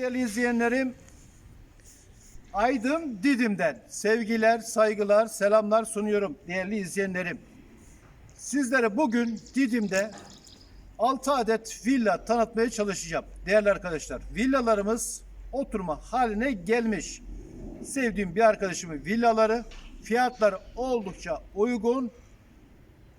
Değerli izleyenlerim, Aydın Didim'den sevgiler, saygılar, selamlar sunuyorum değerli izleyenlerim. Sizlere bugün Didim'de 6 adet villa tanıtmaya çalışacağım değerli arkadaşlar. Villalarımız oturma haline gelmiş. Sevdiğim bir arkadaşımın villaları, fiyatları oldukça uygun.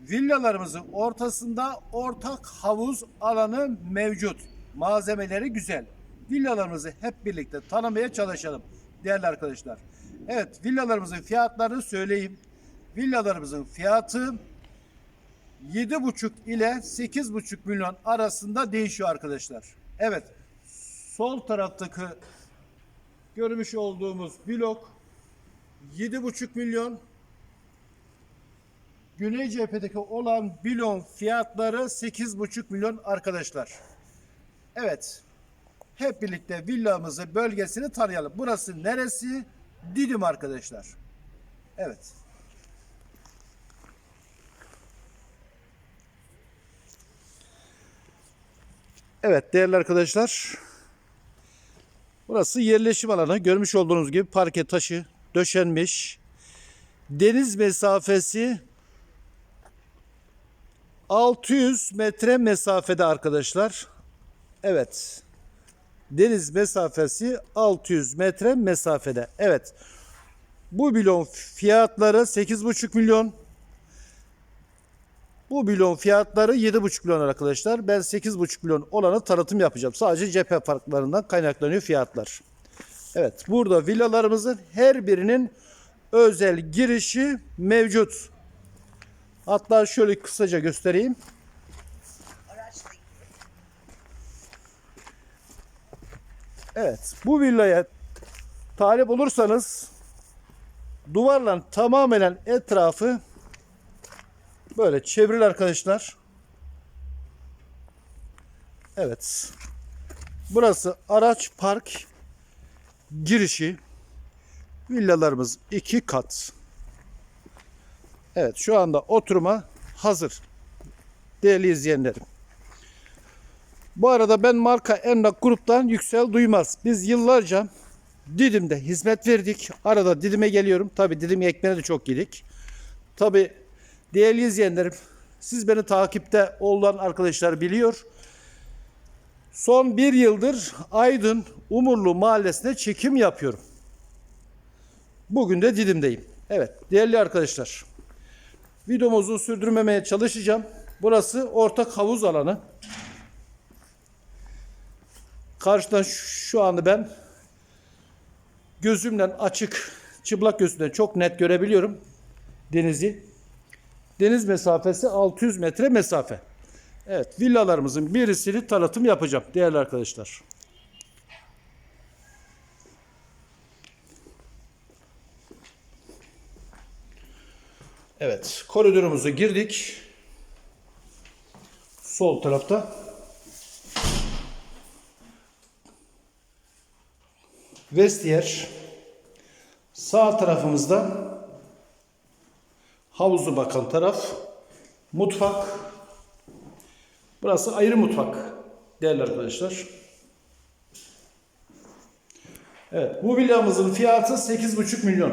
Villalarımızın ortasında ortak havuz alanı mevcut. Malzemeleri güzel. Villalarımızı hep birlikte tanımaya çalışalım değerli arkadaşlar. Evet villalarımızın fiyatlarını söyleyeyim. Villalarımızın fiyatı 7,5 ile 8,5 milyon arasında değişiyor arkadaşlar. Evet sol taraftaki görmüş olduğumuz blok 7,5 milyon Güney cephedeki olan bilon fiyatları 8,5 milyon arkadaşlar. Evet. Hep birlikte villamızı, bölgesini tanıyalım. Burası neresi? Didim arkadaşlar. Evet. Evet değerli arkadaşlar. Burası yerleşim alanı. Görmüş olduğunuz gibi parke taşı döşenmiş. Deniz mesafesi 600 metre mesafede arkadaşlar. Evet. Deniz mesafesi 600 metre mesafede. Evet. Bu bilon fiyatları 8,5 milyon. Bu bilon fiyatları 7,5 milyon arkadaşlar. Ben 8,5 milyon olanı tanıtım yapacağım. Sadece cephe farklarından kaynaklanıyor fiyatlar. Evet. Burada villalarımızın her birinin özel girişi mevcut. Hatta şöyle kısaca göstereyim. Evet, bu villaya talip olursanız duvarla tamamen etrafı böyle çevril arkadaşlar. Evet. Burası araç park girişi. Villalarımız iki kat. Evet şu anda oturuma hazır. Değerli izleyenlerim. Bu arada ben marka Emlak Grup'tan Yüksel Duymaz. Biz yıllarca Didim'de hizmet verdik. Arada Didim'e geliyorum. Tabi Didim ekmeğine de çok yedik. Tabi değerli izleyenlerim siz beni takipte olan arkadaşlar biliyor. Son bir yıldır Aydın Umurlu Mahallesi'ne çekim yapıyorum. Bugün de Didim'deyim. Evet değerli arkadaşlar. Videomuzu sürdürmemeye çalışacağım. Burası ortak havuz alanı. Karşıdan şu anda ben gözümle açık, çıplak gözümden çok net görebiliyorum denizi. Deniz mesafesi 600 metre mesafe. Evet, villalarımızın birisini tanıtım yapacağım değerli arkadaşlar. Evet, koridorumuza girdik. Sol tarafta vestiyer. Sağ tarafımızda havuzu bakan taraf. Mutfak. Burası ayrı mutfak değerli arkadaşlar. Evet, bu villamızın fiyatı 8,5 milyon.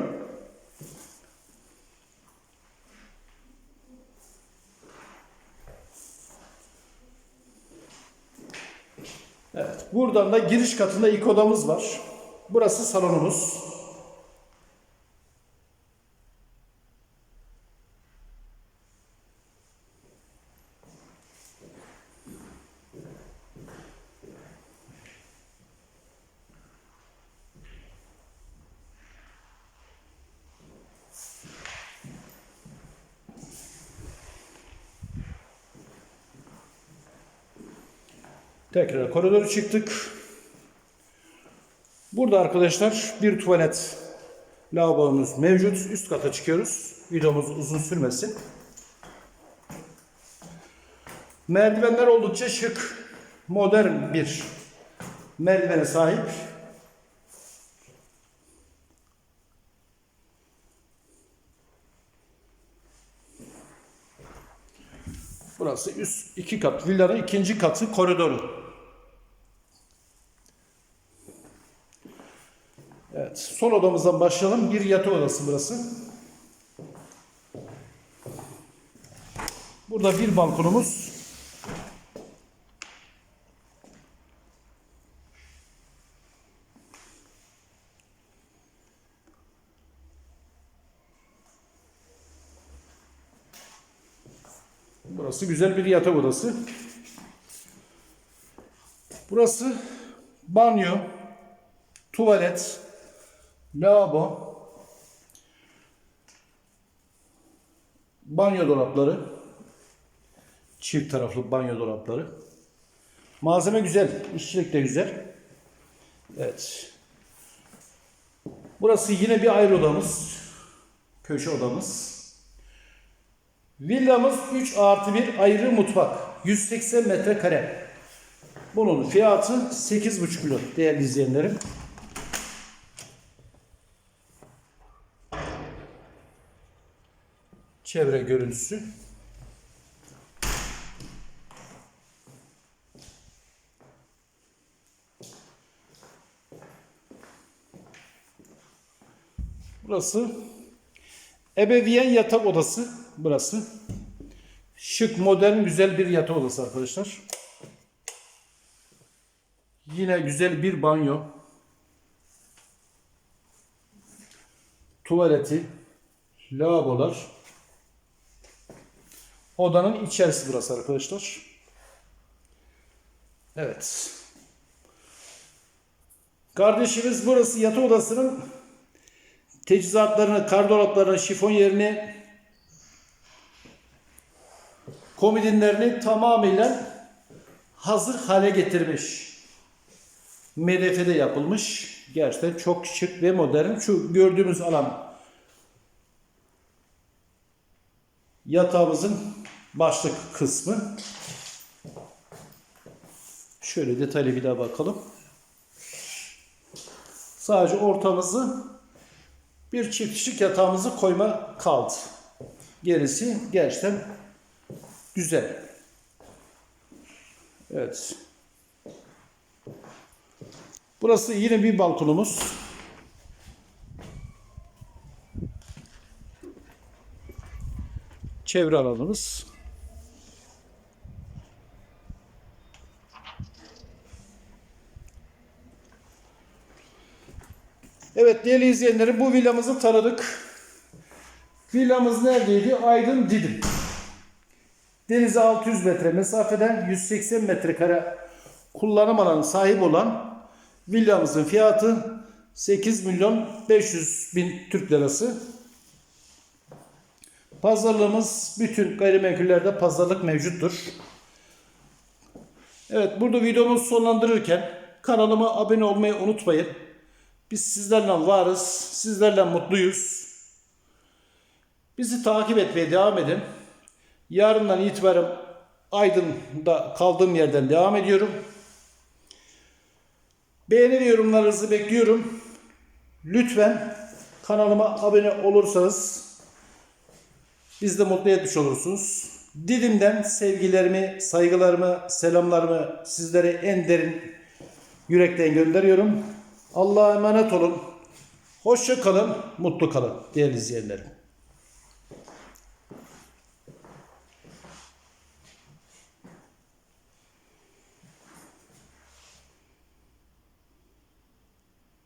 Evet, buradan da giriş katında ilk odamız var. Burası salonumuz. Tekrar koridora çıktık. Burada arkadaşlar bir tuvalet lavabomuz mevcut. Üst kata çıkıyoruz. Videomuz uzun sürmesin. Merdivenler oldukça şık. Modern bir merdivene sahip. Burası üst iki kat villanın ikinci katı koridoru. Evet, son odamızdan başlayalım. Bir yatak odası burası. Burada bir balkonumuz. Burası güzel bir yatak odası. Burası banyo, tuvalet, lavabo, banyo dolapları, çift taraflı banyo dolapları. Malzeme güzel, işçilik de güzel. Evet. Burası yine bir ayrı odamız. Köşe odamız. Villamız 3 artı 1 ayrı mutfak. 180 metrekare. Bunun fiyatı 8,5 milyon değerli izleyenlerim. Çevre görüntüsü. Burası ebeveyn yatak odası. Burası. Şık, modern, güzel bir yatak odası arkadaşlar. Yine güzel bir banyo. Tuvaleti, lavabolar. Odanın içerisi burası arkadaşlar. Evet. Kardeşimiz burası yatak odasının teçhizatlarını, kardolaplarını, şifon yerini, komodinlerini tamamıyla hazır hale getirmiş. MDF'de yapılmış. Gerçekten çok şık ve modern. Şu gördüğümüz alan yatağımızın başlık kısmı. Şöyle detaylı bir daha bakalım. Sadece ortamızı bir çift kişilik yatağımızı koyma kaldı. Gerisi gerçekten güzel. Evet. Burası yine bir balkonumuz. Çevre alanımız. Evet değerli izleyenlerim bu villamızı tanıdık. Villamız neredeydi? Aydın Didim. Denize 600 metre mesafeden 180 metrekare kullanım alanı sahip olan villamızın fiyatı 8 milyon 500 bin Türk lirası. Pazarlığımız bütün gayrimenkullerde pazarlık mevcuttur. Evet burada videomuzu sonlandırırken kanalıma abone olmayı unutmayın. Biz sizlerle varız, sizlerle mutluyuz. Bizi takip etmeye devam edin. Yarından itibaren Aydın'da kaldığım yerden devam ediyorum. Beğeni yorumlarınızı bekliyorum. Lütfen kanalıma abone olursanız biz de mutlu etmiş olursunuz. Didim'den sevgilerimi, saygılarımı, selamlarımı sizlere en derin yürekten gönderiyorum. Allah'a emanet olun. Hoşça kalın, mutlu kalın değerli izleyenlerim.